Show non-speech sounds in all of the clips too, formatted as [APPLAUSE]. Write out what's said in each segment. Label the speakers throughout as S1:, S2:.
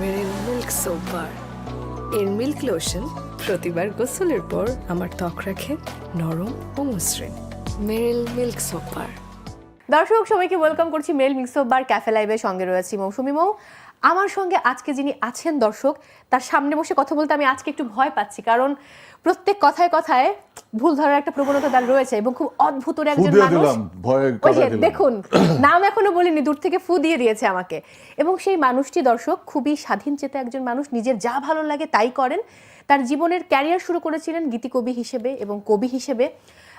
S1: Milk এর milk lotion প্রতিবার গোসলের পর আমার ত্বক রাখে নরম ও মসৃণ মেরিল মিল্ক সোপ বার
S2: দর্শক, সবাইকে ওয়েলকাম করছি মেল অফ বার ক্যাফে লাইভের সঙ্গে রয়েছি মৌসুমি মৌ। আমার সঙ্গে আজকে যিনি আছেন দর্শক, তার সামনে বসে কথা বলতে আমি আজকে একটু ভয় পাচ্ছি। কারণ প্রত্যেক কথায় কথায় ভুল ধরার একটা প্রবণতা তার রয়েছে এবং খুব অদ্ভুত একজন মানুষ ওই যে, দেখুন নাম এখনও বলিনি দূর থেকে ফু দিয়ে দিয়েছে আমাকে। এবং সেই মানুষটি দর্শক খুবই স্বাধীন চেতা একজন মানুষ নিজের যা ভালো লাগে তাই করেন। তার জীবনের ক্যারিয়ার শুরু করেছিলেন গীতিকবি হিসেবে এবং কবি হিসেবে।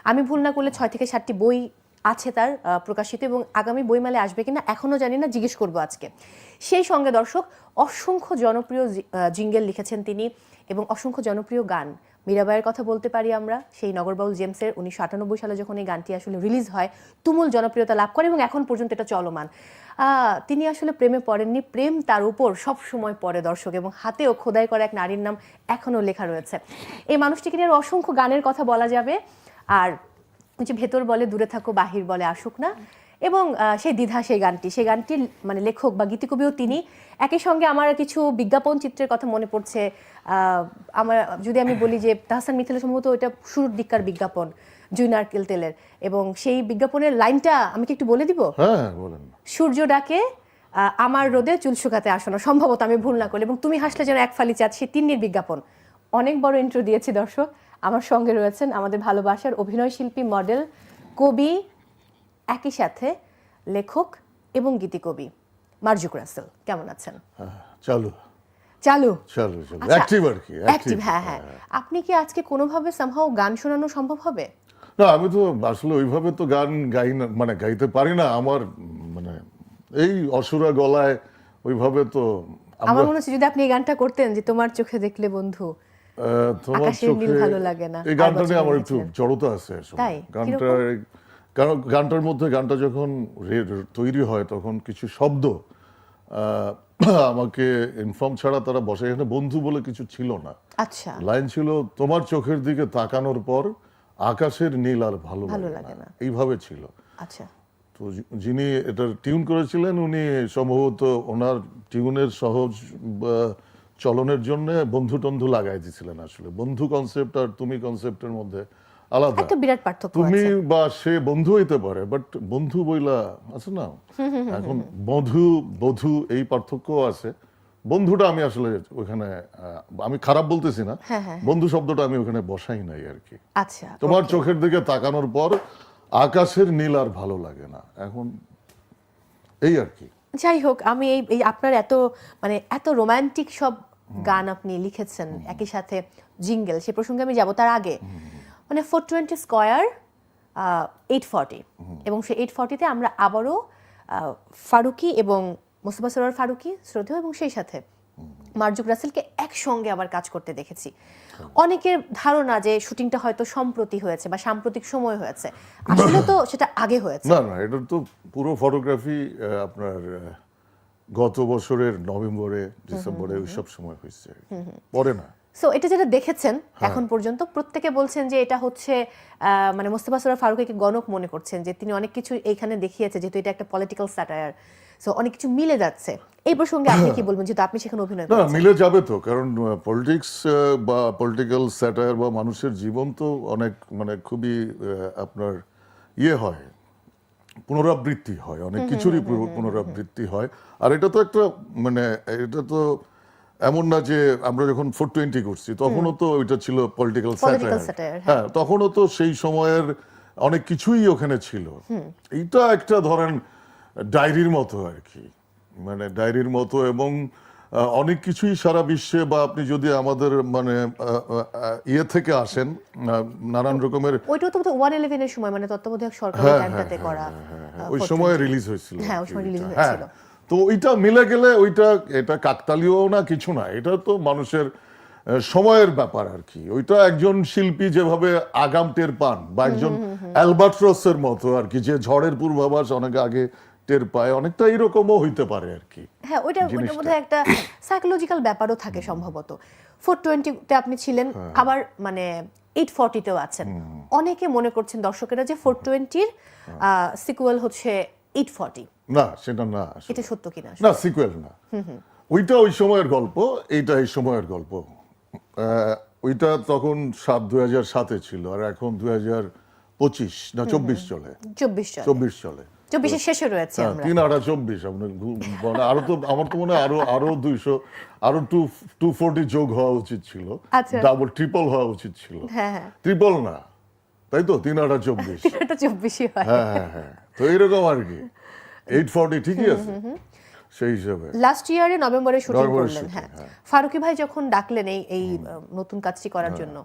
S2: আমি ভুল না করলে ছয় থেকে সাতটি বই আছে তার প্রকাশিত এবং আগামী বইমেলে আসবে কিনা এখনও জানি না, জিজ্ঞেস করব আজকে। সেই সঙ্গে দর্শক, অসংখ্য জনপ্রিয় জিঙ্গেল লিখেছেন তিনি এবং অসংখ্য জনপ্রিয় গান। মীরাবাইয়ের কথা বলতে পারি আমরা, সেই নগরবাউল জেমসের উনিশশো আটানব্বই সালে যখন এই গানটি আসলে রিলিজ হয়, তুমুল জনপ্রিয়তা লাভ করে এবং এখন পর্যন্ত এটা চলমান। তিনি আসলে প্রেমে পড়েননি, প্রেম তার উপর সব সময় পড়ে দর্শক এবং হাতেও খোদাই করা এক নারীর নাম এখনও লেখা রয়েছে। এই মানুষটিকে নিয়ে অসংখ্য গানের কথা বলা যাবে। আর যে ভেতর বলে দূরে থাকো বাহির বলে আসুক না। এবং সেই দ্বিধা সেই গানটি। সেই গানটির মানে লেখক বা গীতিকবিও তিনি। একই সঙ্গে আমার কিছু বিজ্ঞাপন চিত্রের কথা মনে পড়ছে। আমার যদি আমি বলি যে তাহসান মিথিলা সম্ভবত ওইটা শুরুর দিককার বিজ্ঞাপন জুই নারকেল তেলের এবং সেই বিজ্ঞাপনের লাইনটা আমি কি একটু বলে দিব?
S3: হ্যাঁ
S2: সূর্য ডাকে আমার রোদে চুল শুকাতে আসো না। সম্ভবত আমি ভুল না করলে। এবং তুমি হাসলে যেন এক ফালি চাঁদ সেই তিন্নির বিজ্ঞাপন। অনেক বড় ইন্ট্রো দিয়েছি দর্শক। আমার সঙ্গে রয়েছেন আমাদের ভালোবাসার অভিনয় শিল্পী মডেল কবি একই সাথে লেখক এবং গীতিকবি। মার্জুক রাসেল কেমন আছেন?
S3: হ্যাঁ, চালু।
S2: চালু?
S3: চালু চালু।
S2: আচ্ছা,
S3: অ্যাক্টিভ আর কি
S2: অ্যাক্টিভ হ্যাঁ হ্যাঁ। আপনি কি আজকে কোনোভাবে সামহাও গান শোনানো সম্ভব হবে?
S3: না আমি তো আসলে ওইভাবে তো গান গাই না মানে গাইতে পারি না আমার মানে এই অসুরা গলায় ওইভাবে তো
S2: আমার মনে হচ্ছে যদি আপনি এই গানটা করতেন যে তোমার চোখে দেখলে বন্ধু
S3: তোমার চোখে
S2: ভালো লাগে না,
S3: এই গানটা আমার একটু জড়তা আছে আসলে। গানটার কারণ গানটার মধ্যে গানটা যখন তৈরি হয় তখন কিছু শব্দ আমাকে ইনফর্ম ছাড়া তারা বসে। এখানে বন্ধু বলে কিছু ছিল না।
S2: আচ্ছা।
S3: লাইন ছিল তোমার চোখের দিকে তাকানোর পর আকাশের নীল আর ভালো
S2: ভালো
S3: লাগে না। এইভাবে ছিল।
S2: আচ্ছা।
S3: তো যিনি এটা টিউন করেছিলেন উনি সম্ভবত ওনার টিউনের সহজ চলনের জন্য বন্ধু টন্ধু লাগাই দিয়েছিলেন আসলে। বন্ধু কনসেপ্ট আর তুমি কনসেপ্টের মধ্যে আলাদা।
S2: একটা বিরাট পার্থক্য
S3: তুমি বা সে বন্ধু হইতে পারে বাট বন্ধু বইলা আছে না? এখন বধু বধু এই পার্থক্য আছে। বন্ধুটা আমি আসলে ওখানে আমি খারাপ বলতেছি না।
S2: হ্যাঁ, হ্যাঁ,
S3: বন্ধু শব্দটা আমি ওখানে বসাই নাই আর কি।
S2: আচ্ছা
S3: তোমার চোখের দিকে তাকানোর পর আকাশের নীল আর ভালো লাগে না। এখন এই আর কি।
S2: যাই হোক আমি এই আপনার এত মানে এত রোমান্টিক সব গান আপনি লিখেছেন একই সাথে জিঙ্গেল সে প্রসঙ্গে আমি যাব তার আগে। মানে four twenty square eight forty এবং সেই এইট ফর্টিতে আমরা আবারও ফারুকি এবং মোস্তফা সরোয়ার ফারুকি শ্রদ্ধেয় এবং সেই সাথে মার্জুক রাসেলকে একসঙ্গে আবার কাজ করতে দেখেছি। অনেকের ধারণা যে শুটিংটা হয়তো সম্প্রতি হয়েছে বা সাম্প্রতিক সময় হয়েছে। আসলে তো সেটা আগে হয়েছে।
S3: না না এটা তো পুরো ফটোগ্রাফি আপনার গত বছরের নভেম্বরে ডিসেম্বরে ওইসব সময় হয়েছে। পরে না।
S2: সো এটা যেটা দেখেছেন এখন পর্যন্ত প্রত্যেকে বলছেন যে এটা হচ্ছে মানে মোস্তফা সরোয়ার ফারুককে গণক মনে করছেন যে তিনি অনেক কিছু এইখানে দেখিয়েছে যেহেতু এটা একটা পলিটিক্যাল স্যাটায়ার সো অনেক কিছু মিলে যাচ্ছে। এই প্রসঙ্গে আপনি কি বলবেন যেহেতু আপনি সেখানে অভিনয়
S3: না মিলে যাবে তো কারণ পলিটিক্স বা পলিটিক্যাল স্যাটায়ার বা মানুষের জীবন তো অনেক মানে খুবই আপনার ইয়ে হয়। পুনরাবৃত্তি হয় অনেক কিছুরই পুনরাবৃত্তি হয়। আর এটা তো একটা মানে এটা তো এমন না যে আমরা যখন ফোর টোয়েন্টি করছি তখনও তো ওইটা ছিল পলিটিক্যাল স্যাটায়ার
S2: হ্যাঁ।
S3: তখনও তো সেই সময়ের অনেক কিছুই ওখানে ছিল। এইটা একটা ধরেন ডায়েরির মতো আর কি। মানে ডায়েরির মতো এবং অনেক কিছুই সারা বিশ্বে বা আপনি যদি আমাদের মানে ইয়ে থেকে আসেন নানান রকমের
S2: ওইটাও তো ওয়ান ইলেভেনের সময় মানে তত্ত্বাবধায়ক সরকারের
S3: হ্যাঁ,
S2: টাইমটাতে করা
S3: হ্যাঁ, ওই সময় রিলিজ হয়েছিল।
S2: হ্যাঁ, ওই সময়
S3: হ্যাঁ,
S2: হয়েছিল।
S3: তো ওইটা মিলে গেলে ওইটা এটা কাকতালীয় না কিছু না। এটা তো মানুষের সময়ের ব্যাপার আর কি। ওইটা একজন শিল্পী যেভাবে আগাম টের পান বা একজন অ্যালবার্ট্রসের মতো আর কি যে ঝড়ের পূর্বাভাস অনেক আগে টের পায় অনেকটা এরকমও হইতে পারে আর কি
S2: হ্যাঁ ওইটা ওইটার মধ্যে একটা সাইকোলজিক্যাল ব্যাপারও থাকে সম্ভবত। ফোর টোয়েন্টিতে আপনি ছিলেন
S3: হ্যাঁ।
S2: আবার মানে এইট ফর্টিতেও আছেন। অনেকে মনে করছেন দর্শকেরা যে ফোর টোয়েন্টির সিকুয়েল হচ্ছে এইট ফর্টি
S3: না সেটা না
S2: এটা সত্য কিনা
S3: না সিকুয়েল না। ওইটা ওই সময়ের গল্প এইটা এই সময়ের গল্প। ওইটা তখন সাত দুই হাজার সাতে ছিল আর এখন দুই হাজার পঁচিশ না চব্বিশ চলে।
S2: চব্বিশ
S3: চব্বিশ চলে।
S2: চব্বিশের শেষে রয়েছে
S3: হ্যাঁ, তিন আটা চব্বিশ আপনার মানে আরও তো আমার তো মনে হয় আরও আরও দুইশো আরও টু টু ফোরটি যোগ হওয়া উচিত ছিল।
S2: আচ্ছা।
S3: ডাবল ট্রিপল হওয়া উচিত ছিল।
S2: হ্যাঁ হ্যাঁ।
S3: ট্রিপল না। তাই তো? তিন আটা চব্বিশ। [LAUGHS]
S2: এটা চব্বিশই হয়।
S3: হ্যাঁ হ্যাঁ হ্যাঁ। তো এইরকম আর কি। এইট ফর্টি ঠিকই আছে। সেই হিসাবে।
S2: লাস্ট ইয়ারে নভেম্বরে শুটিং করলেন হ্যাঁ।
S3: হ্যাঁ।
S2: ফারুকি ভাই যখন ডাকলেন এই এই নতুন কাজটি করার জন্য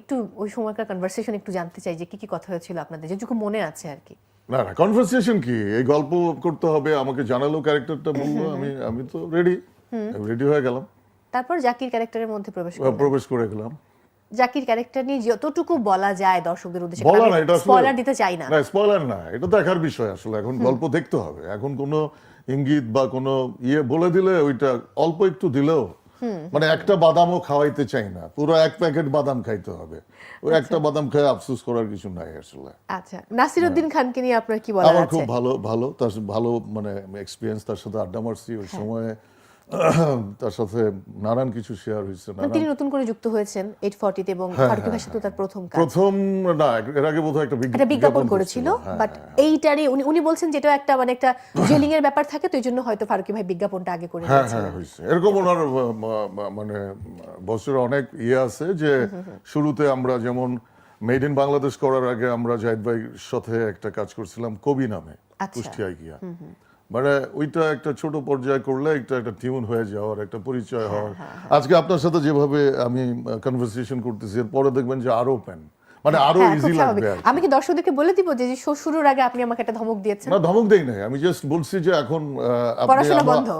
S2: একটু ওই সময়কার কনভারসেশন একটু জানতে চাই যে কি কি কথা হয়েছিল আপনাদের যেটুকু মনে আছে আর কি।
S3: না না কনভারসেশন কি? এই গল্প করতে হবে আমাকে জানালো ক্যারেক্টারটা বলল আমি আমি তো রেডি রেডি হয়ে গেলাম।
S2: তারপর জাকির ক্যারেক্টারের মধ্যে প্রবেশ
S3: প্রবেশ করে গেলাম।
S2: জাকির ক্যারেক্টার নিয়ে যতটুকু বলা যায় দর্শকদের উদ্দেশ্যে
S3: বলা না এটা
S2: স্পয়লার দিতে চাই না।
S3: না স্পয়লার না এটা দেখার বিষয় আসলে এখন গল্প দেখতে হবে। এখন কোনো ইঙ্গিত বা কোনো ইয়ে বলে দিলে ওইটা অল্প একটু দিলেও মানে একটা বাদামও খাওয়াইতে চাই না। পুরো এক প্যাকেট বাদাম খাইতে হবে। ওই একটা বাদাম খেয়ে আফসোস করার কিছু নাই আসলে।
S2: আচ্ছা নাসিরউদ্দিন খানকে নিয়ে আপনার কি বলার
S3: আমার
S2: আছে?
S3: খুব ভালো ভালো তার ভালো মানে এক্সপেরিয়েন্স তার সাথে আড্ডা মারছি ওই
S2: হ্যাঁ।
S3: সময়ে। তার সাথে নানান কিছু শেয়ার হয়েছে
S2: মানে তিনি নতুন করে যুক্ত হয়েছেন এইট ফর্টিতে এবং
S3: হ্যাঁ,
S2: ফারুকি ভাইয়ের সাথে তার প্রথম কাজ।
S3: প্রথম না এর আগে বোধহয় একটা
S2: একটা বিজ্ঞাপন
S3: করেছিল। হ্যাঁ,
S2: বাট
S3: হ্যাঁ।
S2: এইটারই উনি উনি বলছেন যেটা একটা মানে একটা [COUGHS] জেলিং এর ব্যাপার থাকে তো এই জন্য হয়তো ফারুকি ভাই বিজ্ঞাপনটা আগে করে
S3: হ্যাঁ
S2: দিয়েছিলেন।
S3: হ্যাঁ হয়েছে। এরকম ওনার মানে বছরে অনেক ইয়ে আছে যে শুরুতে আমরা যেমন মেড ইন বাংলাদেশ করার আগে আমরা জাহিদ ভাইয়ের সাথে একটা কাজ করছিলাম কবি নামে
S2: আচ্ছা।
S3: কুষ্টিয়ায় গিয়া। মানে ওইটা একটা ছোট পর্যায়ে করলে একটা একটা টিউন হয়ে যাওয়ার একটা পরিচয়
S2: হ্যাঁ,
S3: হওয়ার। আজকে আপনার সাথে যেভাবে আমি কনভারসেশন করতেছি এরপরে দেখবেন যে পেন মানে আরও
S2: হ্যাঁ,
S3: ইজি লাগবে
S2: আমি কি দর্শকদেরকে বলে দিব যে শুরুর আগে আপনি আমাকে একটা ধমক দিয়েছেন?
S3: না ধমক দেই নাই। আমি জাস্ট বলছি যে এখন আপনি।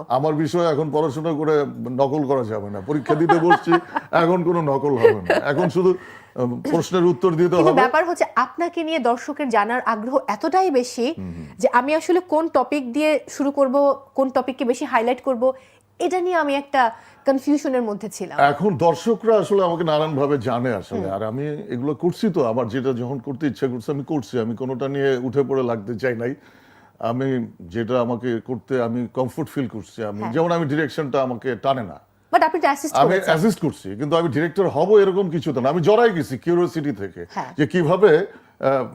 S3: আমার বিষয়ে এখন পড়াশোনা করে নকল করা যাবে না। পরীক্ষা দিতে বসছি এখন কোনো নকল হবে না। এখন শুধু প্রশ্নের উত্তর দিতে হবে।
S2: ব্যাপার হচ্ছে আপনাকে নিয়ে দর্শকের জানার আগ্রহ এতটাই বেশি যে আমি আসলে কোন টপিক দিয়ে শুরু করব কোন টপিককে বেশি হাইলাইট করব এটা নিয়ে আমি একটা কনফিউশনের মধ্যে ছিলাম।
S3: এখন দর্শকরা আসলে আমাকে নানান ভাবে জানে আসলে। আর আমি এগুলো করছি তো আমার যেটা যখন করতে ইচ্ছা করছে আমি করছি। আমি কোনোটা নিয়ে উঠে পড়ে লাগতে চাই নাই। আমি যেটা আমাকে করতে আমি কমফোর্ট ফিল করছি। আমি
S2: হ্যাঁ।
S3: যেমন আমি ডিরেকশনটা আমাকে টানে না।
S2: বাট আপনি অ্যাসিস্ট
S3: আমি অ্যাসিস্ট করছি কিন্তু আমি ডিরেক্টর হব এরকম কিছু তো না। আমি জড়াই গেছি কিউরিওসিটি থেকে
S2: হ্যাঁ।
S3: যে কীভাবে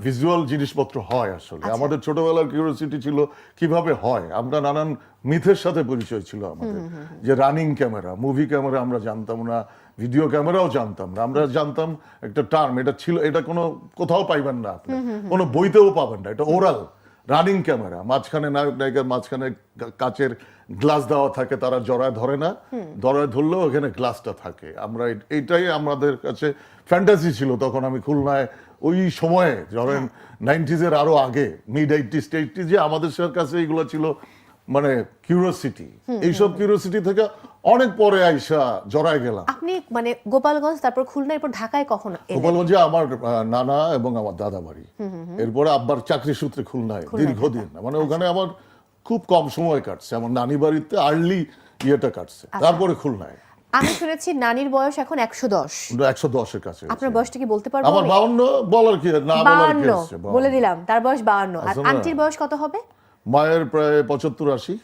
S3: ভিজুয়াল জিনিসপত্র হয় আসলে।
S2: আচ্ছা।
S3: আমাদের ছোটবেলার কিউরিওসিটি ছিল কীভাবে হয়। আমরা নানান মিথের সাথে পরিচয় ছিল আমাদের। যে রানিং ক্যামেরা মুভি ক্যামেরা আমরা জানতাম না ভিডিও ক্যামেরাও জানতাম না। আমরা জানতাম একটা টার্ম এটা ছিল এটা কোনো কোথাও পাইবেন না আপনি। কোনো বইতেও পাবেন না। এটা ওরাল রানিং ক্যামেরা মাঝখানে নায়ক নায়িকার মাঝখানে কাচের গ্লাস দেওয়া থাকে তারা জড়ায় ধরে না। জড়ায় ধরলেও ওখানে গ্লাসটা থাকে। আমরা এইটাই আমাদের কাছে ফ্যান্টাসি ছিল তখন আমি খুলনায় ওই সময়ে ধরেন নাইনটিজের আরও আগে মিড এইটিস এইটিজে আমাদের কাছে এইগুলো ছিল মানে কিউরিওসিটি এইসব কিউরিওসিটি থেকে অনেক পরে আইসা জড়ায় গেলাম।
S2: আপনি মানে গোপালগঞ্জ তারপর খুলনা এরপর ঢাকায় কখন
S3: গোপালগঞ্জে আমার নানা এবং আমার দাদা বাড়ি। এরপরে আব্বার চাকরি সূত্রে খুলনায় দীর্ঘদিন। মানে ওখানে আমার খুব কম সময় কাটছে। আমার নানি বাড়িতে আর্লি ইয়েটা কাটছে। তারপরে খুলনায়।
S2: আমি শুনেছি নানির বয়স এখন একশো দশ।
S3: একশো দশের কাছে
S2: আপনার বয়সটা কি বলতে পারব
S3: আমার
S2: আমি?
S3: বাউন্ন বলার কি না বলার
S2: বলে দিলাম তার বয়স বাহান্ন আর
S3: না?
S2: আন্টির বয়স কত হবে?
S3: মায়ের প্রায় পঁচাত্তর আশি।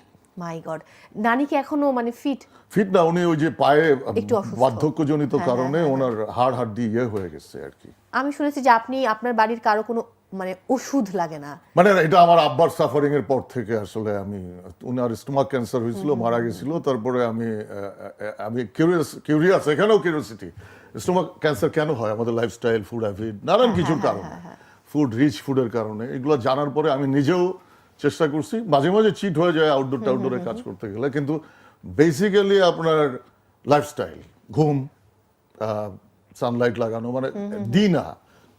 S2: মাই গড নানি কি এখনও মানে ফিট
S3: ফিট না উনি ওই যে পায়ে
S2: একটু
S3: বার্ধক্যজনিত কারণে ওনার হাড় হাড্ডি ইয়ে হয়ে গেছে আর কি।
S2: আমি শুনেছি যে আপনি আপনার বাড়ির কারও কোনো মানে ওষুধ লাগে না।
S3: মানে এটা আমার আব্বার সাফারিং এর পর থেকে আসলে আমি উনার স্টোমাক ক্যান্সার হয়েছিল মারা গেছিল তারপরে আমি আমি কিউরিয়াস কিউরিয়াস এখানেও কিউরিয়াসিটি স্টোমাক ক্যান্সার কেন হয়? আমাদের লাইফস্টাইল ফুড হ্যাবিট নানান কিছুর কারণে। ফুড রিচ ফুডের কারণে। এগুলো জানার পরে আমি নিজেও চেষ্টা করছি। মাঝে মাঝে চিট হয়ে যায় আউটডোর টাউটডোরে কাজ করতে গেলে। কিন্তু বেসিক্যালি আপনার লাইফস্টাইল ঘুম সানলাইট লাগানো মানে দিনা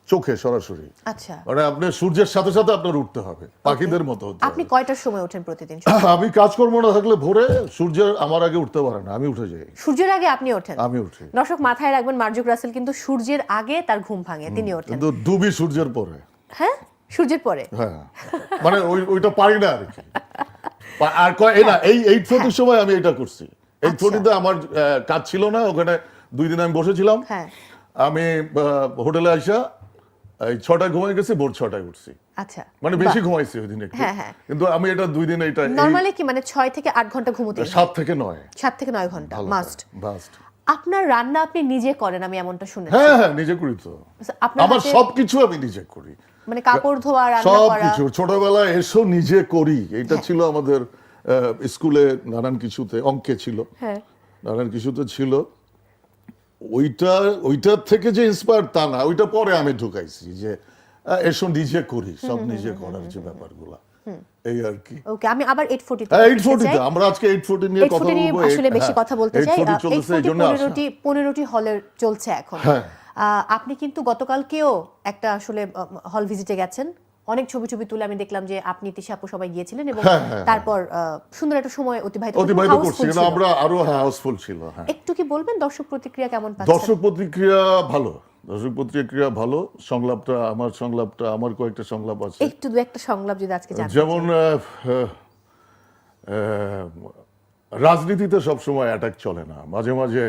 S3: চোখে সরাসরি।
S2: আচ্ছা।
S3: মানে আপনি সূর্যের সাথে সাথে আপনার উঠতে হবে। পাখিদের মতো হতে
S2: আপনি কয়টার সময় ওঠেন প্রতিদিন [COUGHS]
S3: আমি কাজকর্ম না থাকলে ভোরে সূর্যের আমার আগে উঠতে পারে না আমি উঠে যাই।
S2: সূর্যের আগে আপনি ওঠেন?
S3: আমি উঠি
S2: দর্শক মাথায় রাখবেন মার্জুক রাসেল কিন্তু সূর্যের আগে তার ঘুম ভাঙে তিনি ওঠেন।
S3: কিন্তু ডুবি সূর্যের পরে।
S2: হ্যাঁ? সূর্যের পরে।
S3: হ্যাঁ। মানে ওই ওইটা পারি না আর কি। আর কয় এই না এই এইট ফোর্টির সময় আমি এটা করছি। এইট
S2: আচ্ছা।
S3: ফোর্টিতে আমার কাজ ছিল না ওখানে দুই দিন আমি বসেছিলাম।
S2: হ্যাঁ।
S3: আমি হোটেলে আইসা এই ছটায় ঘুমাই গেছি ভোর ছটায় উঠছি।
S2: আচ্ছা।
S3: মানে বেশি ঘুমাইছি ওই দিন একটু।
S2: হ্যাঁ, হ্যাঁ।
S3: কিন্তু আমি এটা দুই দিন এটা
S2: নর্মালি কি মানে ছয় থেকে আট ঘণ্টা ঘুমোতে
S3: সাত থেকে নয়।
S2: সাত থেকে নয় ঘণ্টা মাস্ট
S3: মাস্ট
S2: আপনার রান্না আপনি নিজে করেন আমি এমনটা শুনেছি।
S3: হ্যাঁ হ্যাঁ নিজে করি তো। আমার সবকিছু আমি নিজে করি।
S2: মানে কাপড় ধোয়া রান্না
S3: সব
S2: করা।
S3: কিছু। ছোটবেলায় এসো নিজে করি। এটা
S2: হ্যাঁ।
S3: ছিল আমাদের স্কুলে নানান কিছুতে অঙ্কে ছিল।
S2: হ্যাঁ।
S3: নানান কিছুতে ছিল। ওইটা ওইটার থেকে যে ইন্সপায়ার তা না ওইটা পরে আমি ঢুকাইছি যে এসো নিজে করি। সব নিজে করার যে ব্যাপারগুলা। এই আর কি।
S2: ওকে আমি আবার এইট ফোর্টি
S3: হ্যাঁ এইট ফোর্টিতে আমরা আজকে এইট ফোর্টি নিয়ে কথা বলব।
S2: আসলে বেশি কথা বলতে চাই।
S3: এইট
S2: এইট
S3: চলতেছে এই
S2: ফোর্টি
S3: জন্য আসা।
S2: পনেরোটি পনেরোটি হলের চলছে এখন।
S3: হ্যাঁ।
S2: আপনি কিন্তু গতকালকেও একটা আসলে হল ভিজিটে গেছেন। অনেক ছবি ছবি তুলে আমি দেখলাম যে আপনি তিশা আপু সবাই গিয়েছিলেন এবং
S3: হ্যাঁ, হ্যাঁ,
S2: তারপর সুন্দর একটা সময় অতিবাহিত
S3: অতিবাহিত করছি আমরা আরও হাউসফুল ছিল হ্যাঁ।
S2: একটু কি বলবেন দর্শক প্রতিক্রিয়া কেমন পাচ্ছেন?
S3: দর্শক প্রতিক্রিয়া ভালো। দর্শক প্রতিক্রিয়া ভালো। সংলাপটা আমার সংলাপটা আমার কয়েকটা সংলাপ আছে।
S2: একটু দু একটা সংলাপ যদি আজকে জানতে
S3: যেমন রাজনীতিতে সবসময় অ্যাটাক চলে না। মাঝে মাঝে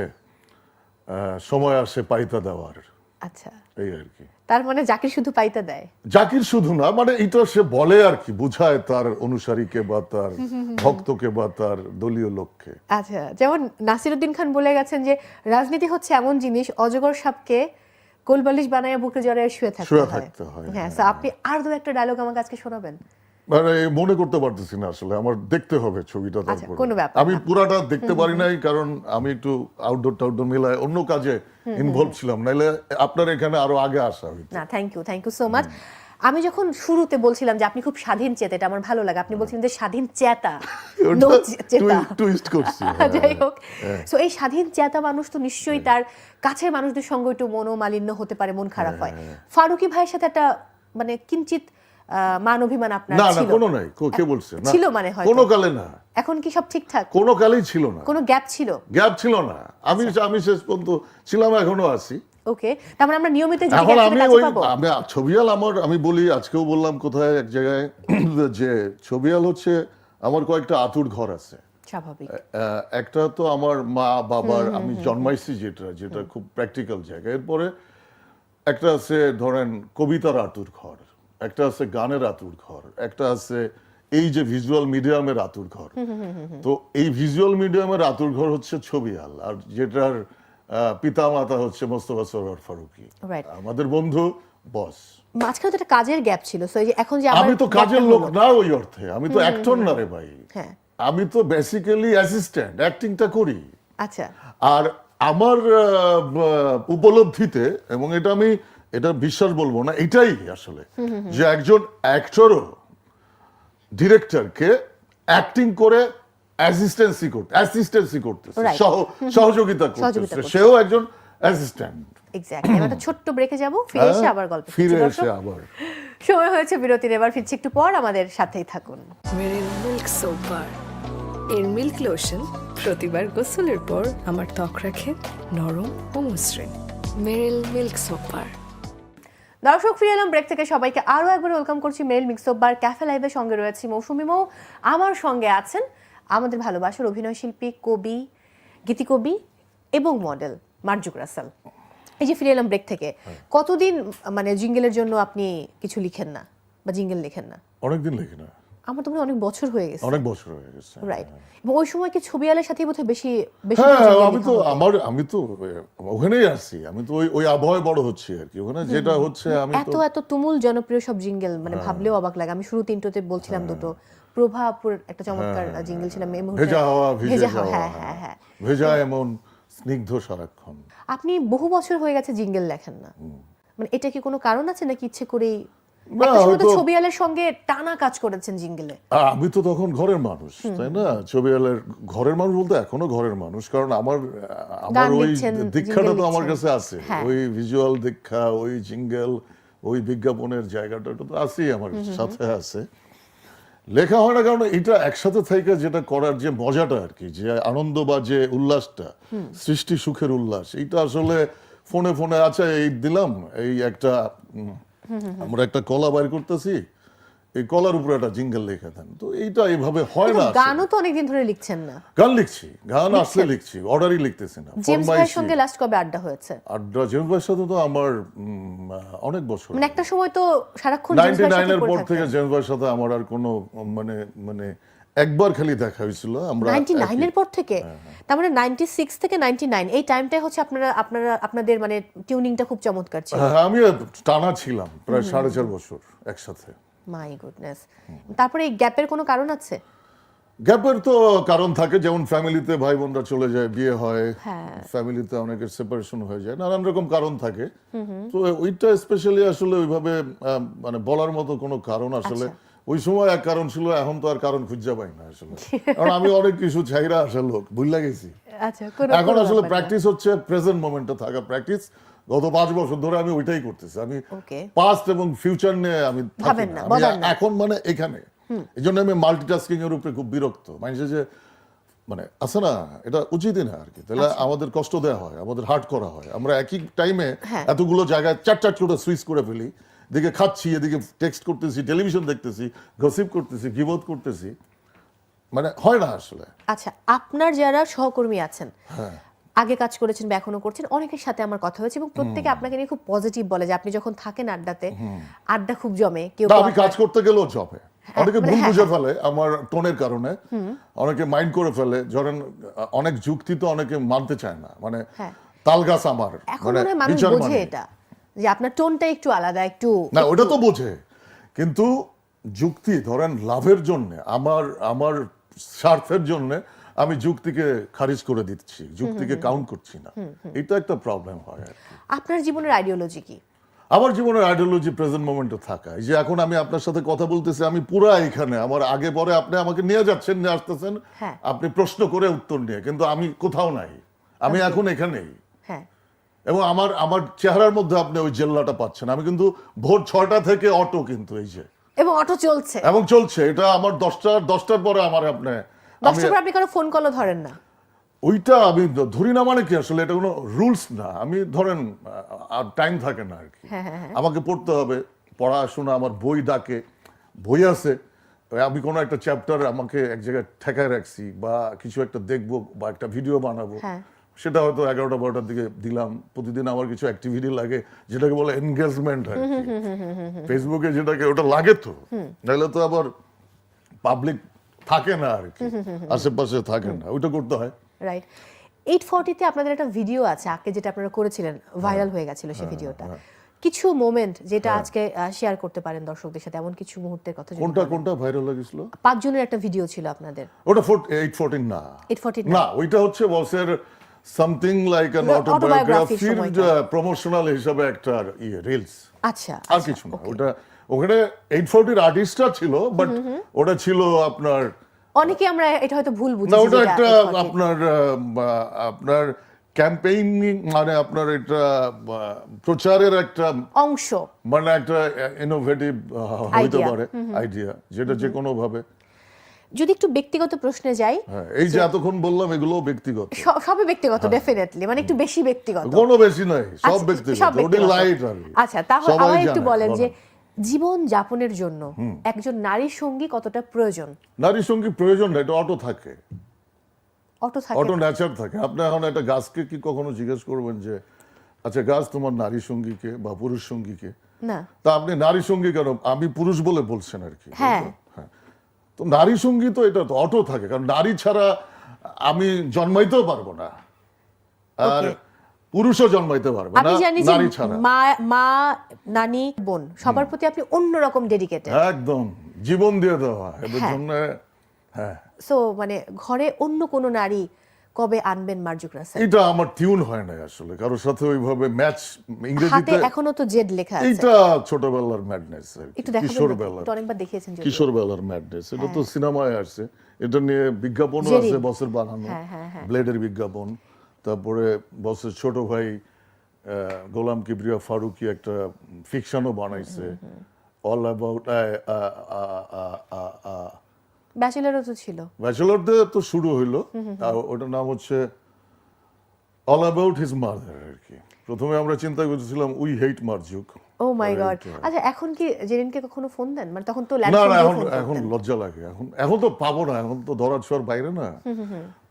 S3: সময় আসে পাইতা দেওয়ার।
S2: আচ্ছা।
S3: এই আর কি।
S2: তার মানে জাকির শুধু পাইতে দেয়?
S3: জাকির শুধু না মানে এটা সে বলে আর কি বুঝায় তার অনুসারীকে বা তার [LAUGHS] ভক্তকে বা তার দলীয় লোককে
S2: আচ্ছা যেমন নাসিরুদ্দিন খান বলে গেছেন যে রাজনীতি হচ্ছে এমন জিনিস অজগর সাপকে কোলবালিশ বানায় বুকে জড়ায় শুয়ে থাকতে হয়।
S3: হ্যাঁ
S2: আপনি আর দু একটা ডায়লগ আমাকে আজকে শোনাবেন।
S3: মানে মনে করতে পারতেছি না আসলে আমার দেখতে হবে ছবিটা
S2: আচ্ছা,
S3: তারপরে। আমি পুরাটা দেখতে পারি নাই কারণ আমি একটু আউটডোর টাউটডোর মিলায় অন্য কাজে ইনভলভ ছিলাম নাইলে আপনার এখানে আরও আগে আসা হইতো।
S2: না thank you thank you so much আমি যখন শুরুতে বলছিলাম যে আপনি খুব স্বাধীন চেতা এটা আমার ভালো লাগে আপনি বলছিলেন যে স্বাধীন চেতা [LAUGHS]
S3: টুইস্ট করছি [LAUGHS] হ্যাঁ,
S2: যাই হোক সো এই স্বাধীন চেতা মানুষ তো নিশ্চয়ই তার কাছের মানুষদের সঙ্গে একটু মনোমালিন্য হতে পারে মন খারাপ হয়।
S3: হ্যাঁ,
S2: ফারুকি ভাইয়ের সাথে একটা মানে কিঞ্চিত মান অভিমান আপনার
S3: না না কোনো নাই কো- বলছে? না
S2: ছিল মানে হয়তো।
S3: কোনো কালে না।
S2: এখন কি সব ঠিকঠাক?
S3: কোনো কালেই ছিল না।
S2: কোনো গ্যাপ ছিল?
S3: গ্যাপ ছিল না। আমি
S2: আচ্ছা।
S3: আমি শেষ পর্যন্ত ছিলাম এখনও আছি।
S2: ওকে মানে আমরা নিয়মিত
S3: এখন আমি ওই আমি ছবিয়াল আমার আমি বলি আজকেও বললাম কোথায় এক জায়গায় [CLEARS THROAT] যে ছবিয়াল হচ্ছে আমার কয়েকটা আতুর ঘর আছে।
S2: স্বাভাবিক।
S3: একটা তো আমার মা বাবার আমি জন্মাইছি যেটা যেটা খুব প্র্যাকটিক্যাল জায়গা। এরপরে একটা আছে ধরেন কবিতার আতুর ঘর। একটা আছে গানের আতুর ঘর একটা আছে এই যে ভিজুয়াল মিডিয়ামের আতুর ঘর। তো এই ভিজুয়াল মিডিয়ামের আতুর ঘর হচ্ছে ছবিয়াল আর যেটার পিতা মাতা হচ্ছে মোস্তফা সরোয়ার ফারুকি। আমাদের বন্ধু বস।
S2: মাঝখানে তো একটা কাজের গ্যাপ ছিল সো এখন যে
S3: আমি তো কাজের লোক না ওই অর্থে আমি তো অ্যাক্টর না রে ভাই।
S2: হ্যাঁ।
S3: আমি তো বেসিক্যালি অ্যাসিস্ট্যান্ট অ্যাক্টিংটা করি।
S2: আচ্ছা।
S3: আর আমার উপলব্ধিতে এবং এটা আমি এটা বিশ্বাস বলব না এটাই আসলে যে একজন অ্যাক্টরও ডিরেক্টরকে অ্যাক্টিং করে অ্যাসিস্ট্যান্সি করতে অ্যাসিস্ট্যান্সি করতেছে সহযোগিতা করতেছে
S2: করতেছে।
S3: সেও একজন অ্যাসিস্ট্যান্ট
S2: এক্স্যাক্টলি আমরা ছোট্ট ব্রেকে যাব ফিরে এসে আবার গল্প
S3: হ্যাঁ, ফিরে এসে আবার।
S2: সময় হয়েছে বিরতির এবার ফিরছি একটু পর আমাদের সাথেই থাকুন।
S1: মেরিল মিল্ক সোপ বার এর মিল্ক লোশন প্রতিবার গোসলের পর আমার ত্বক রাখে নরম ও মসৃণ। মেরিল মিল্ক সোপ বার
S2: দর্শক ফিরে এলাম ব্রেক থেকে। সবাইকে আরও একবার ওয়েলকাম করছি মেল মিক্সঅপ বার ক্যাফে লাইভের সঙ্গে রয়েছি মৌসুমি মৌ। আমার সঙ্গে আছেন আমাদের ভালোবাসার অভিনয় শিল্পী কবি গীতিকবি এবং মডেল মার্জুক রাসাল। এই যে ফিরে এলাম ব্রেক থেকে কতদিন মানে জিঙ্গেলের জন্য আপনি কিছু লিখেন না বা জিঙ্গেল লিখেন না?
S3: অনেকদিন লিখি না।
S2: আমার তো অনেক বছর হয়ে গেছে।
S3: অনেক বছর হয়ে গেছে।
S2: রাইট এবং ওই সময় কি ছবি আলের সাথেই বোধহয় বেশি বেশি
S3: হ্যাঁ আমি তো আমার আমি তো ওখানেই আসছি আমি তো ওই ওই আবহাওয়ায় বড় হচ্ছি আর কি। ওখানে যেটা হচ্ছে আমি
S2: এত
S3: তো
S2: এত তুমুল জনপ্রিয় সব জিঙ্গেল মানে ভাবলেও অবাক লাগে। আমি শুরু তিনটোতে বলছিলাম দুটো। প্রভাপুর একটা চমৎকার জিঙ্গেল ছিলাম এই মুহূর্তে
S3: ভেজা হাওয়া ভিজে
S2: হাওয়া হ্যাঁ হ্যাঁ হ্যাঁ।
S3: ভেজা এমন স্নিগ্ধ সারাক্ষণ।
S2: আপনি বহু বছর হয়ে গেছে জিঙ্গেল লেখেন না। মানে এটা কি কোনো কারণ আছে নাকি ইচ্ছে করেই
S3: না,
S2: একটা সময় তো
S3: হয়তো-
S2: ছবি আলের সঙ্গে টানা কাজ করেছেন জিঙ্গেলে।
S3: আমি তো তখন ঘরের মানুষ তাই না? ছবিয়ালের ঘরের মানুষ বলতে এখনও ঘরের মানুষ কারণ আমার আমার ওই দীক্ষাটা তো আমার কাছে আছে।
S2: হ্যাঁ।
S3: ওই ভিজুয়াল দীক্ষা ওই জিঙ্গেল ওই বিজ্ঞাপনের জায়গাটা তো আছেই আমার সাথে আছে। লেখা হয় না কারণ এটা একসাথে থেকে যেটা করার যে মজাটা আর কি যে আনন্দ বা যে উল্লাসটা সৃষ্টি সুখের উল্লাস এইটা আসলে ফোনে ফোনে আচ্ছা এই দিলাম এই একটা আমরা একটা কলা বাইর করতেছি এই কলার উপরে একটা জিঙ্গেল লিখে দেন। তো এইটা এইভাবে হয় না
S2: গানও তো অনেকদিন ধরে লিখছেন না।
S3: গান লিখছি গান আসলে লিখছি অর্ডারই লিখতেছি না।
S2: জেমস ভাইয়ের সঙ্গে লাস্ট কবে আড্ডা হয়েছে?
S3: আড্ডা জেমস ভাইয়ের সাথে তো আমার অনেক বছর
S2: মানে একটা সময় তো সারাক্ষণ জেমস ভাইয়ের
S3: পর থেকে জেমস ভাইয়ের সাথে আমার আর কোনো মানে মানে একবার খালি দেখা হয়েছিল আমরা
S2: 99 এর পর থেকে?
S3: হ্যাঁ,
S2: তার মানে 96 থেকে 99 এই টাইমটাই হচ্ছে আপনারা আপনারা আপনাদের মানে টিউনিংটা খুব চমৎকার ছিল।
S3: হ্যাঁ, আমি টানা ছিলাম প্রায় সাড়ে চার বছর একসাথে।
S2: মাই গুডনেস তারপরে এই গ্যাপের কোনো কারণ আছে?
S3: গ্যাপের তো কারণ থাকে যেমন ফ্যামিলিতে ভাই বোনরা চলে যায় বিয়ে হয়
S2: হ্যাঁ।
S3: ফ্যামিলিতে অনেকের সেপারেশন হয়ে যায় নানান রকম কারণ থাকে। তো ওইটা স্পেশালি আসলে ওইভাবে মানে বলার মতো কোনো কারণ আসলে
S2: আচ্ছা।
S3: ওই সময় এক কারণ ছিল এখন তো আর কারণ খুঁজে পাই না আসলে। কারণ আমি অনেক কিছু ছাইরা আসে লোক ভুললা গেছি।
S2: আচ্ছা
S3: এখন আসলে প্র্যাকটিস হচ্ছে প্রেজেন্ট মোমেন্টে থাকা প্র্যাকটিস গত পাঁচ বছর ধরে আমি ওইটাই করতেছি। আমি পাস্ট এবং ফিউচার নিয়ে আমি। এখন মানে এখানে। এই জন্য আমি মাল্টিটাস্কিং এর উপরে খুব বিরক্ত। মানুষের যে মানে আছে না এটা উচিতই না আর কি। তাহলে
S2: আচ্ছা।
S3: আমাদের কষ্ট দেওয়া হয় আমাদের হার্ট করা হয়। আমরা একই টাইমে
S2: হ্যাঁ।
S3: এতগুলো জায়গায় চার চার করে সুইচ করে ফেলি। এদিকে খাচ্ছি এদিকে টেক্সট করতেছি টেলিভিশন দেখতেছি গসিপ করতেছি গিবোধ করতেছি। মানে হয় না আসলে।
S2: আচ্ছা আপনার যারা সহকর্মী আছেন
S3: হ্যাঁ।
S2: আগে কাজ করেছেন বা এখনও করছেন অনেকের সাথে আমার কথা হয়েছে এবং প্রত্যেকে আপনাকে নিয়ে খুব পজিটিভ বলে যে আপনি যখন থাকেন আড্ডাতে আড্ডা খুব জমে কেউ
S3: আমি কাজ করতে গেলেও জমে। অনেকে
S2: মানে
S3: ভুল
S2: হ্যাঁ,
S3: বুঝে ফেলে আমার টোনের কারণে। অনেকে মাইন্ড করে ফেলে। ধরেন অনেক যুক্তি তো অনেকে মানতে চায় না। মানে তালগাছ আমার।
S2: এখন
S3: মানে
S2: মানুষ
S3: বিচার
S2: বোঝে
S3: মানে।
S2: এটা। যে আপনার টোনটা একটু আলাদা একটু
S3: না ওটা তো বোঝে। কিন্তু যুক্তি ধরেন লাভের জন্য আমার আমার স্বার্থের জন্য আমি যুক্তিকে খারিজ করে দিচ্ছি যুক্তিকে কাউন্ট করছি না। এটা একটা প্রবলেম হয়
S2: আপনার জীবনের আইডিওলজি কি?
S3: আমার জীবনের আইডিওলজি প্রেজেন্ট মোমেন্টে থাকা যে এখন আমি আপনার সাথে কথা বলতেছি আমি পুরা এখানে আমার আগে পরে আপনি আমাকে নিয়ে যাচ্ছেন নিয়ে আসতেছেন
S2: হ্যাঁ।
S3: আপনি প্রশ্ন করে উত্তর নিয়ে কিন্তু আমি কোথাও নাই। আমি এখন এখানেই। এবং আমার আমার চেহারার মধ্যে আপনি ওই জেল্লাটা পাচ্ছেন। আমি কিন্তু ভোর ছয়টা থেকে অটো কিন্তু এই যে।
S2: এবং অটো চলছে।
S3: এবং চলছে। এটা আমার দশটার দশটার পরে আমার আপনি
S2: দশটার পর আপনি কারও ফোন কলও ধরেন না।
S3: ওইটা আমি ধরি না মানে কি আসলে এটা কোনো রুলস না। আমি ধরেন আর টাইম থাকে না আর কি।
S2: হ্যাঁ, হ্যাঁ, হ্যাঁ।
S3: আমাকে পড়তে হবে পড়াশোনা আমার বই ডাকে বই আছে। আমি কোনো একটা চ্যাপ্টার আমাকে এক জায়গায় ঠেকায় রাখছি বা কিছু একটা দেখব বা একটা ভিডিও বানাবো।
S2: হ্যাঁ।
S3: সেটা হয়তো এগারোটা বারোটার দিকে দিলাম। প্রতিদিন আমার কিছু অ্যাক্টিভিটি লাগে যেটাকে বলে এনগেজমেন্ট কি ফেসবুকে যেটাকে ওটা লাগে তো। নাহলে তো আবার পাবলিক থাকে না আর কি। আশেপাশে থাকে না। ওইটা করতে হয়।
S2: রাইট এইট ফর্টিতে আপনাদের একটা ভিডিও আছে আগে যেটা আপনারা করেছিলেন ভাইরাল হয়ে গেছিল সেই ভিডিওটা কিছু মোমেন্ট যেটা আজকে শেয়ার করতে পারেন দর্শকদের সাথে এমন কিছু মুহূর্তের কথা
S3: কোনটা কোনটা ভাইরাল লাগছিল
S2: পাঁচ জনের একটা ভিডিও ছিল আপনাদের।
S3: ওটা এইট ফোরটিন না।
S2: 814
S3: না ওইটা হচ্ছে বসের সামথিং লাইক অ্যান অটোবায়োগ্রাফির। প্রমোশনাল হিসাবে একটা ইয়ে রিলস
S2: আচ্ছা
S3: আর
S2: আচ্ছা,
S3: কিছু না ওটা ওখানে এইট ফোরটির আর্টিস্টটা ছিল বাট ওটা ছিল আপনার
S2: অনেকে আমরা এটা হয়তো ভুল
S3: না
S2: বুঝেছি
S3: ওটা একটা
S2: 840
S3: আপনার আপনার ক্যাম্পেইনিং মানে আপনার এটা প্রচারের একটা
S2: অংশ।
S3: মানে একটা ইনোভেটিভ হইতে
S2: Idea,
S3: পারে আইডিয়া যেটা যে কোনো ভাবে
S2: যদি একটু ব্যক্তিগত প্রশ্নে যাই
S3: হ্যাঁ এই যে এতক্ষণ বললাম এগুলো ব্যক্তিগত।
S2: সবই ব্যক্তিগত ডেফিনেটলি মানে একটু বেশি ব্যক্তিগত।
S3: কোনো বেশি নাই সব
S2: আচ্ছা,
S3: ব্যক্তিগত
S2: সব
S3: লাইট
S2: আচ্ছা তাহলে আমায় একটু বলেন যে জীবন যাপনের জন্য একজন নারীর সঙ্গী কতটা প্রয়োজন?
S3: নারী সঙ্গী প্রয়োজন না এটা অটো থাকে।
S2: অটো থাকে।
S3: অটো ন্যাচার থাকে। আপনি এখন একটা গাছকে কি কখনো জিজ্ঞেস করবেন যে আচ্ছা গাছ তোমার নারী সঙ্গীকে বা পুরুষ সঙ্গীকে?
S2: না।
S3: তা আপনি নারী সঙ্গী কেন? আমি পুরুষ বলে বলছেন আর কি
S2: হ্যাঁ।
S3: তো? হ্যাঁ নারী সঙ্গী তো এটা তো অটো থাকে কারণ নারী ছাড়া আমি জন্মাইতেও পারব না। আর পুরুষও জন্মাইতে পারবে না নারী ছাড়া।
S2: মা মা নানি বোন সবার প্রতি আপনি অন্যরকম ডেডিকেটেড
S3: একদম জীবন দিয়ে দেওয়া এদের
S2: হ্যাঁ।
S3: জন্য হ্যাঁ।
S2: সো মানে ঘরে অন্য কোনো নারী কবে আনবেন মার্জুক রাসেল?
S3: এটা আমার টিউন হয় না আসলে। কারোর সাথে ওইভাবে ম্যাচ
S2: হাতে
S3: ইংরেজিতে
S2: এখনও তো জেড লেখা আছে।
S3: এইটা ছোটবেলার ম্যাডনেস
S2: একটু দেখাবেন
S3: কিশোর
S2: নাকি?
S3: বেলার
S2: অনেকবার দেখিয়েছেন যদিও।
S3: কিশোর বেলার ম্যাডনেস এটা তো সিনেমায় আসছে এটা নিয়ে বিজ্ঞাপনও আছে বসের বানানো।
S2: হ্যাঁ, হ্যাঁ, হ্যাঁ।
S3: ব্লেডের বিজ্ঞাপন। তারপরে বসের ছোট ভাই গোলাম কিবরিয়া ফারুকি একটা ফিকশনও বানাইছে। অল অ্যাবাউট
S2: ব্যাচেলারও তো ছিল।
S3: ব্যাচেলর তো শুরু হইল। ওটার নাম হচ্ছে অল অ্যাবাউট হিজ মাদার আর কি। প্রথমে আমরা চিন্তা করছিলাম we hate Marzuk.
S2: O my God. আচ্ছা এখন কি জেরিনকে কখনো ফোন দেন? মানে তখন তো
S3: না না এখন এখন লজ্জা লাগে। এখন এখন তো পাবো না এখন তো ধরার ছোঁয়ার বাইরে না।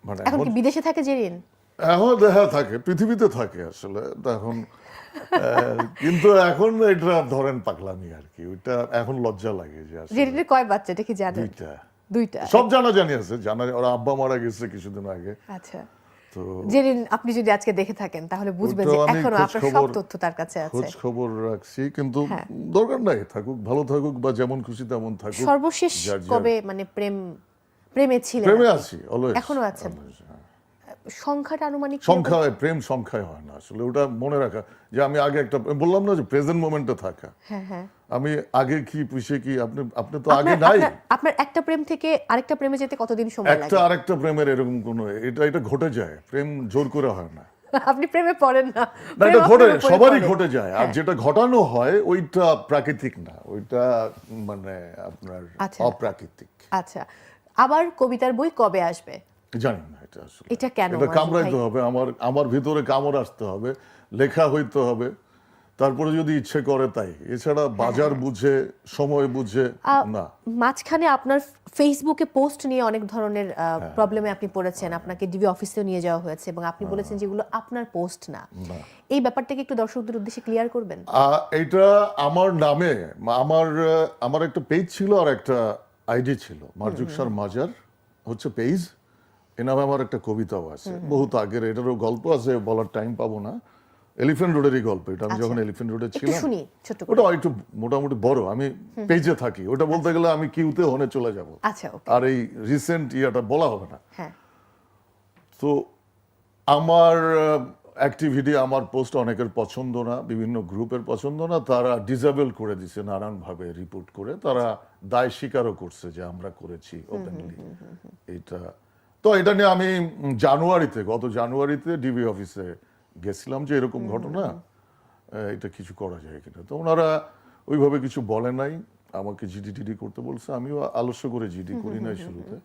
S3: মানে
S2: এখন কি বিদেশে থাকে জেরিন?
S3: এখন দেখা থাকে পৃথিবীতে থাকে আসলে। এখন কিন্তু এখন এটা ধরেন পাগলামি আর কি। ওইটা এখন লজ্জা লাগে যে
S2: জেরিনের কয় বাচ্চা এটা কি জানেন?
S3: দুইটা।
S2: দুইটা
S3: সব জানা জানি আছে জানা ওরা আব্বা মারা গেছে কিছুদিন আগে
S2: আচ্ছা
S3: তো
S2: জেরিন আপনি যদি আজকে দেখে থাকেন তাহলে বুঝবেন যে
S3: এখনও
S2: আপনার সব তথ্য তার কাছে আছে
S3: খোঁজ খবর রাখছি কিন্তু
S2: হ্যাঁ।
S3: দরকার নাই থাকুক ভালো থাকুক বা যেমন খুশি তেমন থাকুক
S2: সর্বশেষ কবে মানে প্রেম প্রেমে ছিলেন
S3: প্রেমে? আছি অলওয়েজ
S2: এখনও আছেন? সংখ্যাটা আনুমানিক
S3: সংখ্যায় প্রেম সংখ্যায় হয় না। আসলে ওটা মনে রাখা যে আমি আগে একটা বললাম না যে প্রেজেন্ট মোমেন্টে থাকা।
S2: হ্যাঁ হ্যাঁ।
S3: আমি আগে কি পিছে কি আপনি আপনি তো আগে নাই।
S2: আপনার- একটা প্রেম থেকে আরেকটা প্রেমে যেতে কতদিন সময় লাগে?
S3: একটা আরেকটা প্রেমের এরকম কোন এটা এটা ঘটে যায়। প্রেম জোর করে হয় না। [LAUGHS]
S2: আপনি প্রেমে পড়েন না।
S3: না এটা ঘটে সবারই ঘটে যায়। আর যেটা ঘটানো হয় ওইটা প্রাকৃতিক না। ওইটা মানে আপনার
S2: আচ্ছা।
S3: অপ্রাকৃতিক।
S2: আচ্ছা। আবার কবিতার বই কবে আসবে?
S3: জানি না। এটা আসলে।
S2: এটা কেন?
S3: এটা কামড়াইতে হবে আমার আমার ভিতরে কামড় আসতে হবে লেখা হইতে হবে তারপরে যদি ইচ্ছে করে তাই। এছাড়া বাজার বুঝে সময় বুঝে না।
S2: মাঝখানে আপনার ফেসবুকে পোস্ট নিয়ে অনেক ধরনের
S3: হ্যাঁ।
S2: প্রবলেমে আপনি পড়েছেন। আপনাকে ডিবি অফিসেও নিয়ে যাওয়া হয়েছে এবং আপনি বলেছেন যেগুলো আপনার পোস্ট না। এই ব্যাপারটাকে একটু দর্শকদের উদ্দেশ্যে ক্লিয়ার করবেন?
S3: এটা আমার নামে আমার আমার একটা পেজ ছিল আর একটা আইডি ছিল। মার্জুক মাজার হচ্ছে পেজ এ নামে আমার একটা কবিতাও আছে। বহুত আগের এটারও গল্প আছে বলার টাইম পাবো না। এলিফেন্ট রোডেরই গল্প এটা আমি যখন এলিফেন্ট রোডে ছিলাম ওটা একটু মোটামুটি বড় আমি পেজে থাকি ওটা বলতে গেলে আমি কিউতে হনে চলে যাব।
S2: আচ্ছা ওকে
S3: আর এই রিসেন্ট ইয়াটা বলা হবে না।
S2: হ্যাঁ।
S3: তো আমার অ্যাক্টিভিটি আমার পোস্ট অনেকের পছন্দ না বিভিন্ন গ্রুপের পছন্দ না তারা ডিসেবল করে দিছে নানানভাবে রিপোর্ট করে। তারা দায় স্বীকারও করছে যে আমরা করেছি ওপেনলি এটা তো এটা নিয়ে আমি জানুয়ারিতে গত জানুয়ারিতে ডিবি অফিসে গেছিলাম যে এরকম ঘটনা এটা কিছু করা যায় কিনা। তো ওনারা ওইভাবে কিছু বলে নাই আমাকে জিডি টিডি করতে বলছে আমিও আলস্য করে জিডি করি নাই শুরুতে।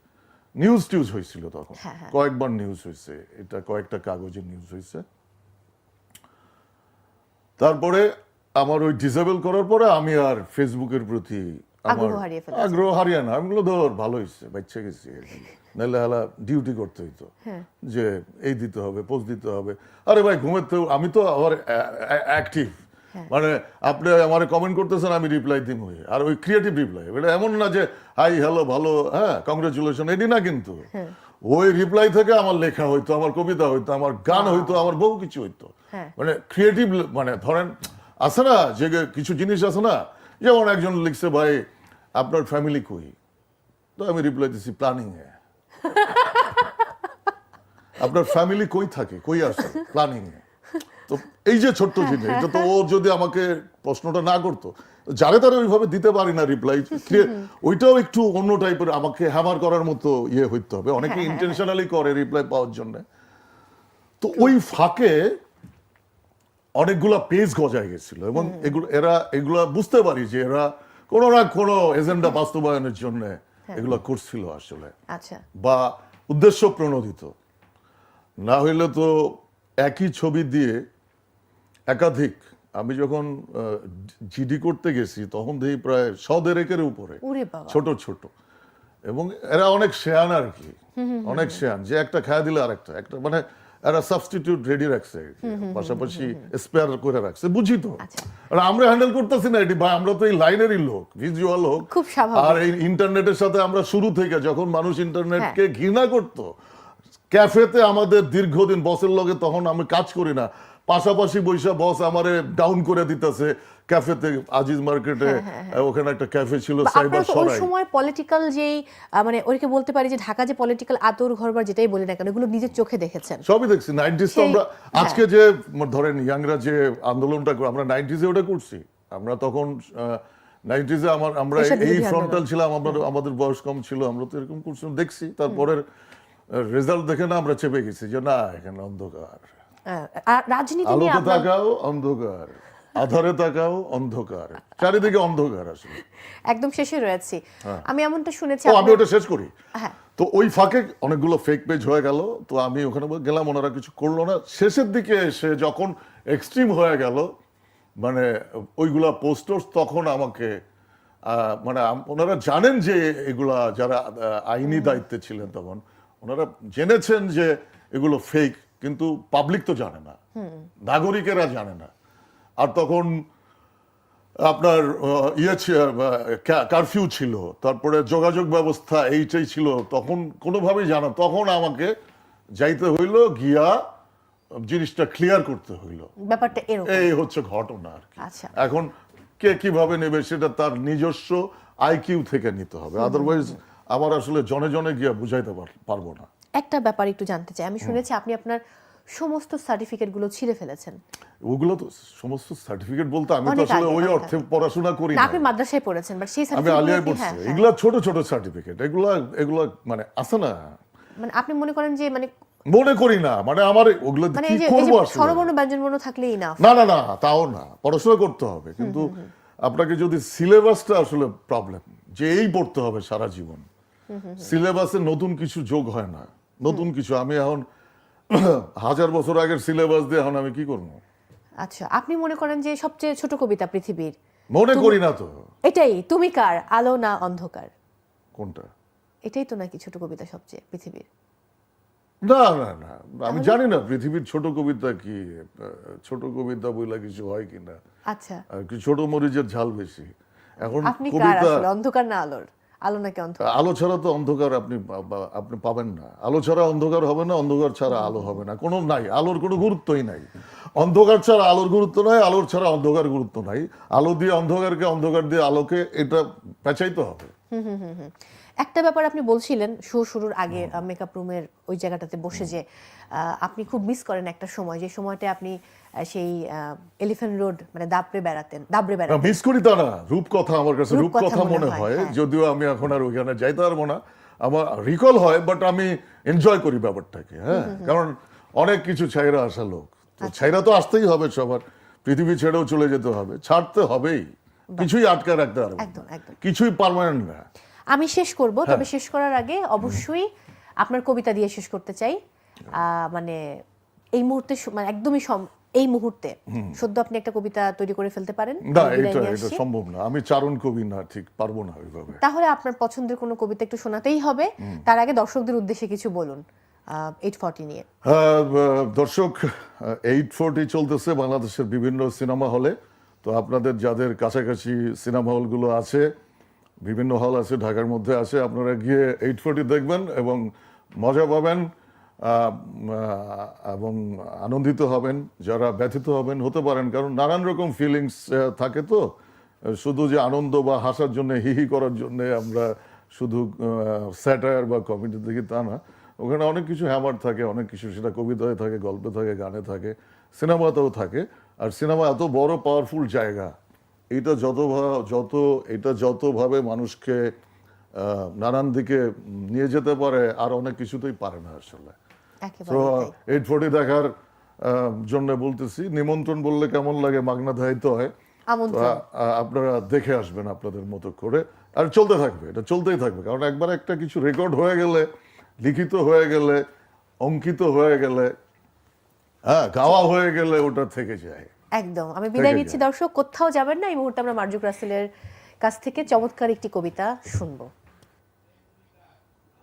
S3: নিউজ টিউজ হয়েছিল তখন।
S2: হ্যাঁ, হ্যাঁ।
S3: কয়েকবার নিউজ হয়েছে এটা কয়েকটা কাগজে নিউজ হয়েছে। তারপরে আমার ওই ডিসেবল করার পরে আমি আর ফেসবুকের প্রতি
S2: আগ্রহ হারিয়ে ফেলেছেন।
S3: আগ্রহ হারিয়ে না আমি ধর ভালো হয়েছে বাচ্চা গেছি নাহলে হালা ডিউটি করতে হইতো
S2: হ্যাঁ।
S3: যে এই দিতে হবে পোস্ট দিতে হবে আরে ভাই ঘুমের তো আমি তো আবার অ্যাক্টিভ। মানে আপনি আমার কমেন্ট করতেছেন আমি রিপ্লাই হয়ে আর ওই ক্রিয়েটিভ রিপ্লাই এটা এমন না যে হাই হ্যালো ভালো হ্যাঁ কংগ্রেচুলেশন এটি না কিন্তু
S2: হ্যাঁ।
S3: ওই রিপ্লাই থেকে আমার লেখা হইতো আমার কবিতা হইতো আমার গান হইতো আমার বহু কিছু হইতো
S2: হ্যাঁ।
S3: মানে ক্রিয়েটিভ মানে ধরেন আছে না যে কিছু জিনিস আছে না যেমন একজন লিখছে ভাই আপনার ফ্যামিলি কই? তো আমি রিপ্লাই দিছি প্ল্যানিং এ। [LAUGHS] আপনার ফ্যামিলি কই থাকে? কই আসে প্ল্যানিং এ। তো এই যে ছোট্ট জিনিস এটা তো ও যদি আমাকে প্রশ্নটা না করতো যারে তারে ওইভাবে দিতে পারি না রিপ্লাই ওইটাও একটু অন্য টাইপের আমাকে হ্যামার করার মতো ইয়ে হইতে হবে। অনেকে ইন্টেনশনালি করে রিপ্লাই পাওয়ার জন্য। তো ওই ফাঁকে অনেকগুলা পেজ গজায় গেছিল এবং এগুলো এরা এগুলা বুঝতে পারি যে এরা কোনো না কোনো এজেন্ডা বাস্তবায়নের জন্য এগুলা করছিল আসলে।
S2: আচ্ছা।
S3: বা উদ্দেশ্য প্রণোদিত। না হইলে তো একই ছবি দিয়ে একাধিক আমি যখন জিডি করতে গেছি তখন দেখি প্রায় সদেরেকের উপরে। ছোট ছোট। এবং এরা অনেক শেয়ান আর কি। অনেক শেয়ান। যে একটা খায়া দিলে আরেকটা। একটা মানে এরা সাবস্টিটিউট রেডি রাখছে পাশাপাশি স্পেয়ার করে রাখছে বুঝি তো
S2: আচ্ছা।
S3: আর আমরা হ্যান্ডেল করতেছি না এটি ভাই আমরা তো এই লাইনেরই লোক ভিজুয়াল হোক। আর এই ইন্টারনেটের সাথে আমরা শুরু থেকে যখন মানুষ ইন্টারনেটকে
S2: হ্যাঁ।
S3: ঘৃণা করতো ক্যাফেতে আমাদের দীর্ঘদিন বসের লগে তখন আমি কাজ করি না পাশাপাশি বৈশা বস আমারে ডাউন করে দিতেছে ক্যাফেতে আজিজ মার্কেটে ওখানে একটা ক্যাফে ছিল সাইবার
S2: তো ওই সময় পলিটিক্যাল যেই মানে ওইকে বলতে পারি যে ঢাকা যে পলিটিক্যাল আতর ঘর বা যেটাই বলি না কেন এগুলো নিজের চোখে দেখেছেন।
S3: সবই দেখছি নাইনটিস তো আমরা
S2: হ্যাঁ।
S3: আজকে যে ধরেন ইয়াংরা যে আন্দোলনটা আমরা নাইনটিসে ওটা করছি। আমরা তখন নাইনটিসে আমার আমরা এই ফ্রন্টাল ছিলাম আমরা আমাদের বয়স কম ছিল আমরা তো এরকম করছিলাম দেখছি। তারপরের রেজাল্ট দেখে না আমরা চেপে গেছি যে না এখানে অন্ধকার।
S2: রাজনীতি নিয়ে
S3: আলোতে তাকাও অন্ধকার। আধারে তাকাও অন্ধকার। চারিদিকে অন্ধকার আসলে।
S2: একদম শেষে রয়েছি। আমি এমনটা শুনেছি
S3: আমি ওটা শেষ করি।
S2: হ্যাঁ।
S3: তো ওই ফাঁকে অনেকগুলো ফেক পেজ হয়ে গেল। তো আমি ওখানে গেলাম ওনারা কিছু করল না। শেষের দিকে এসে যখন এক্সট্রিম হয়ে গেল মানে ওইগুলা পোস্টার্স তখন আমাকে আহ, মানে ওনারা জানেন যে এগুলা যারা আইনি দায়িত্বে ছিলেন তখন ওনারা জেনেছেন যে এগুলো ফেক কিন্তু পাবলিক তো জানে না। নাগরিকেরা জানে না। আর তখন আপনার ইয়ে কারফিউ ছিল তারপরে যোগাযোগ ব্যবস্থা এইটাই ছিল তখন কোনোভাবেই জানা তখন আমাকে যাইতে হইল গিয়া জিনিসটা ক্লিয়ার করতে হইল।
S2: ব্যাপারটা
S3: এই হচ্ছে ঘটনা আর কি।
S2: আচ্ছা।
S3: এখন কে কীভাবে নেবে সেটা তার নিজস্ব আইকিউ থেকে নিতে হবে। আদারওয়াইজ আমার আসলে জনে জনে গিয়া বুঝাইতে পারব না।
S2: একটা ব্যাপার একটু জানতে চাই। আমি শুনেছি আপনি আপনার সমস্ত সার্টিফিকেটগুলো ছিঁড়ে ফেলেছেন।
S3: ওগুলো তো সমস্ত সার্টিফিকেট বলতে আমি তো আসলে ওই অর্থে পড়াশোনা করি
S2: না আপনি মাদ্রাসায় পড়েছেন বাট সেই
S3: আমি
S2: সার্টিফিকেট
S3: আলিয়ায় পড়ছি।
S2: হ্যাঁ হ্যাঁ।
S3: এগুলা ছোট ছোট সার্টিফিকেট এগুলা এগুলা মানে আছে না।
S2: মানে আপনি মনে করেন যে মানে
S3: মনে করি না। মানে আমার ওগুলো
S2: মানে
S3: কি করব আসলে?
S2: স্বরবর্ণ ব্যঞ্জনবর্ণ থাকলেই না
S3: না না না তাও না। পড়াশোনা করতে হবে। কিন্তু আপনাকে যদি সিলেবাসটা আসলে প্রবলেম যে এই পড়তে হবে সারা জীবন সিলেবাসে নতুন কিছু যোগ হয় না। নতুন কিছু আমি এখন [CLEARS THROAT] হাজার বছর আগের সিলেবাস দিয়ে এখন আমি কি করব?
S2: আচ্ছা আপনি মনে করেন যে সবচেয়ে ছোট কবিতা পৃথিবীর?
S3: মনে করি না তো।
S2: এটাই তুমি কার? আলো না অন্ধকার?
S3: কোনটা?
S2: এটাই তো নাকি ছোট কবিতা সবচেয়ে পৃথিবীর?
S3: না না না আমি জানি না পৃথিবীর ছোট কবিতা কি ছোট কবিতা বইলা কিছু হয় কিনা।
S2: আচ্ছা।
S3: আর কি ছোট মরিচের ঝাল বেশি। এখন কবিতা
S2: অন্ধকার না আলোর? আলো নাকি অন্ধকার?
S3: আলো ছাড়া তো অন্ধকার আপনি আপনি পাবেন না। আলো ছাড়া অন্ধকার হবে না অন্ধকার ছাড়া আলো হবে না। কোনো নাই আলোর কোনো গুরুত্বই নাই। অন্ধকার ছাড়া আলোর গুরুত্ব নাই আলোর ছাড়া অন্ধকার গুরুত্ব নাই। আলো দিয়ে অন্ধকারকে অন্ধকার দিয়ে আলোকে এটা পেঁচাইতে হবে।
S2: একটা ব্যাপার আপনি বলছিলেন শো শুরুর আগে মেকআপ রুমের ওই জায়গাটাতে বসে যে আপনি খুব মিস করেন একটা সময়। যে সময়টা আপনি সেই এলিফ্যান্ট রোড মানে দাবড়ে বেড়াতেন দাবড়ে বেড়াতেন।
S3: মিস করি তা না রূপকথা আমার কাছে
S2: রূপকথা মনে হয়,
S3: হয়
S2: হ্যাঁ।
S3: যদিও আমি এখন আর ওইখানে যাইতে পারব না। আমার রিকল হয় বাট আমি এনজয় করি ব্যাপারটাকে হ্যাঁ। কারণ অনেক কিছু ছাইরা আসা লোক তো
S2: আচ্ছা।
S3: ছাইরা তো আসতেই হবে সবার পৃথিবী ছেড়েও চলে যেতে হবে ছাড়তে হবেই। কিছুই আটকে রাখতে পারবে
S2: একদম, একদম।
S3: কিছুই পার্মানেন্ট না।
S2: আমি শেষ করব
S3: হ্যাঁ।
S2: তবে শেষ করার আগে অবশ্যই আপনার কবিতা দিয়ে শেষ করতে চাই। আহ, মানে এই মুহূর্তে মানে একদমই এই মুহূর্তে সদ্য আপনি একটা কবিতা তৈরি করে ফেলতে পারেন
S3: না এটা এটা সম্ভব না। আমি চারণ কবি না ঠিক পারব না ওইভাবে।
S2: তাহলে আপনার পছন্দের কোনো কবিতা একটু শোনাতেই হবে। তার আগে দর্শকদের উদ্দেশ্যে কিছু বলুন এইট ফর্টি নিয়ে।
S3: হ্যাঁ, দর্শক এইট ফোরটি চলতেছে বাংলাদেশের বিভিন্ন সিনেমা হলে। তো আপনাদের যাদের কাছাকাছি সিনেমা হলগুলো আছে বিভিন্ন হল আছে ঢাকার মধ্যে আছে আপনারা গিয়ে এইট ফোরটি দেখবেন এবং মজা পাবেন। এবং আনন্দিত হবেন, যারা ব্যথিত হবেন, হতে পারেন। কারণ নানান রকম ফিলিংস থাকে তো। শুধু যে আনন্দ বা হাসার জন্য, হি হি করার জন্য আমরা শুধু স্যাটায়ার বা কমেডি দেখি তা না। ওখানে অনেক কিছু হ্যামার থাকে, অনেক কিছু। সেটা কবিতায় থাকে, গল্পে থাকে, গানে থাকে, সিনেমাতেও থাকে। আর সিনেমা এত বড় পাওয়ারফুল জায়গা। এটা যত যত, এটা যতভাবে মানুষকে নানান দিকে নিয়ে যেতে পারে, আর অনেক কিছুতেই পারে না আসলে। তো
S2: একেবারে
S3: এইট ফোর্টি দেখার জন্য বলতেছি নিমন্ত্রণ বললে কেমন লাগে? মাগনা হয়। আপনারা দেখে আসবেন আপনাদের মতো করে। আর চলতে থাকবে এটা চলতেই থাকবে। কারণ একবার একটা কিছু রেকর্ড হয়ে গেলে লিখিত হয়ে গেলে অঙ্কিত হয়ে গেলে হ্যাঁ গাওয়া হয়ে গেলে ওটা থেকে যায়।
S2: একদম। আমি বিদায় নিচ্ছি দর্শক। কোথাও যাবেন না এই মুহূর্তে আমরা মার্জুক রাসেলের কাছ থেকে চমৎকার একটি কবিতা শুনব।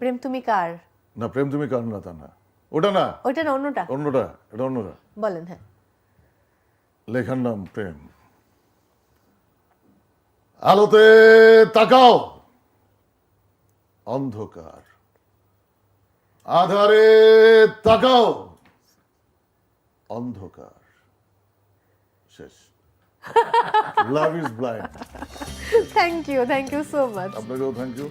S2: প্রেম তুমি কার?
S3: না প্রেম তুমি কার না তা না। ওটা না
S2: ওইটা না অন্যটা।
S3: অন্যটা এটা অন্যটা।
S2: বলেন হ্যাঁ।
S3: লেখার নাম প্রেম। আলোতে তাকাও। অন্ধকার। আধারে তাকাও। অন্ধকার। শেষ। Love is blind
S2: thank you thank you so much
S3: আপনাকেও থ্যাংক ইউ